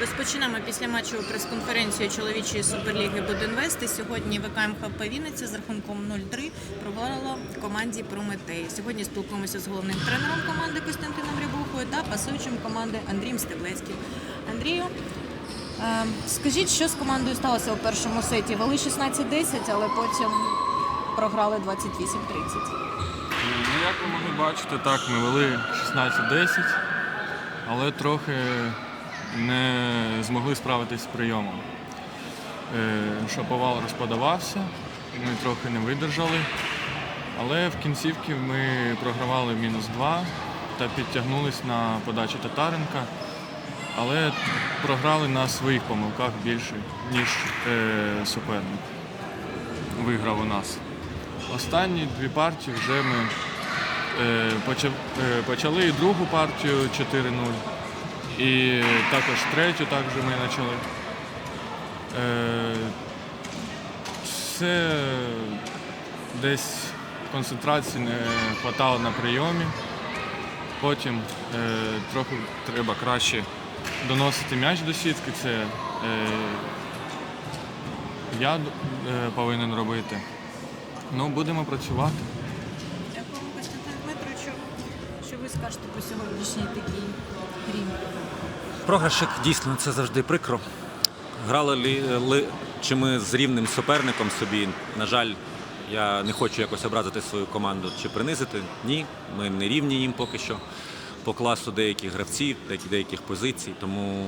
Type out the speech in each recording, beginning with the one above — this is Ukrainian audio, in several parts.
Розпочинаємо після матчу прес-конференцію чоловічої суперліги Будинвест. І Сьогодні ВК МХП Вінниця з рахунком 0-3 провалила команді Прометей. Сьогодні спілкуємося з головним тренером команди Костянтином Рябухою та пасуючим команди Андрієм Стеблецьким. Андрію, е, скажіть, що з командою сталося у першому сеті? Вели 16-10, але потім програли 28-30. Як ви могли бачити, так, ми вели 16-10, але трохи не змогли справитись з прийомом. Е, Шаповал розподавався, ми трохи не видержали, але в кінцівці ми програвали мінус 2 та підтягнулись на подачі Татаренка, але програли на своїх помилках більше, ніж е, суперник виграв у нас. Останні дві партії вже ми е, е, почали і другу партію 4-0, і також третю також ми почали. Е, Це десь концентрації не вистачало на прийомі. Потім е, трохи треба краще доносити м'яч до сітки. Це е, я е, повинен робити. Ну, будемо працювати. Ви скажете по сьогоднішній такій грі? Програшик дійсно це завжди прикро. Грали лі, ли, чи ми з рівним суперником собі. На жаль, я не хочу якось образити свою команду чи принизити. Ні, ми не рівні їм поки що по класу деяких гравців, деяких позицій. Тому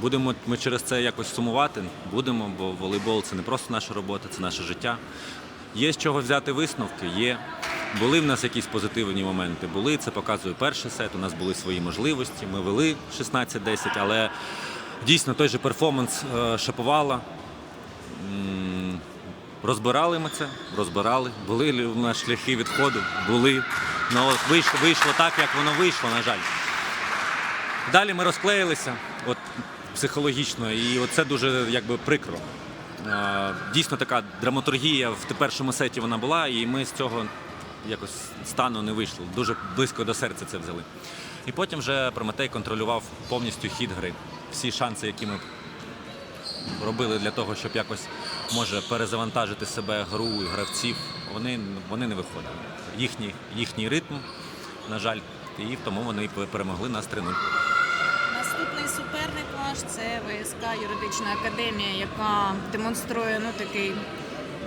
будемо ми через це якось сумувати. Будемо, бо волейбол це не просто наша робота, це наше життя. Є з чого взяти висновки, є. Були в нас якісь позитивні моменти. Були, це показує перший сет. У нас були свої можливості. Ми вели 16-10, але дійсно той же перформанс е, Шаповала. М, Розбирали ми це, розбирали. Були ли в нас шляхи відходу? Були. Ну, вийшло, вийшло так, як воно вийшло, на жаль. Далі ми розклеїлися от, психологічно, і це дуже якби прикро. Е, Дійсно така драматургія в першому сеті вона була, і ми з цього якось стану не вийшли. Дуже близько до серця це взяли. І потім вже Прометей контролював повністю хід гри. Всі шанси, які ми робили для того, щоб якось може перезавантажити себе гру гравців, вони, вони не виходили. Їхній, їхній ритм, на жаль, і тому вони перемогли нас 3-0. Наступний суперник ваш це ВСК Юридична академія, яка демонструє ну такий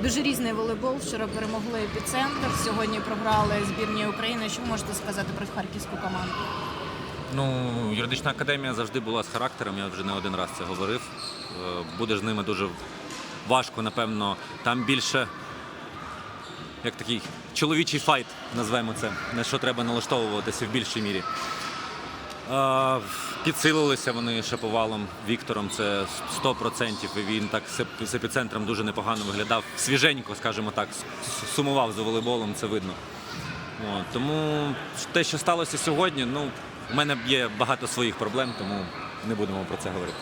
дуже різний волейбол. Вчора перемогли епіцентр. Сьогодні програли збірні України. Що можете сказати про харківську команду? Ну, юридична академія завжди була з характером, я вже не один раз це говорив. Е, Буде з ними дуже важко, напевно. Там більше як такий чоловічий файт, назвемо це, на що треба налаштовуватися в більшій мірі. Підсилилися вони шаповалом Віктором, це 100%. І він так з епіцентром дуже непогано виглядав. Свіженько, скажімо так, сумував за волейболом, це видно. От, тому те, що сталося сьогодні, ну, у мене є багато своїх проблем, тому не будемо про це говорити.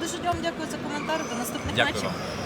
Дуже вам дякую за коментар. До наступних Дякую матчів. вам.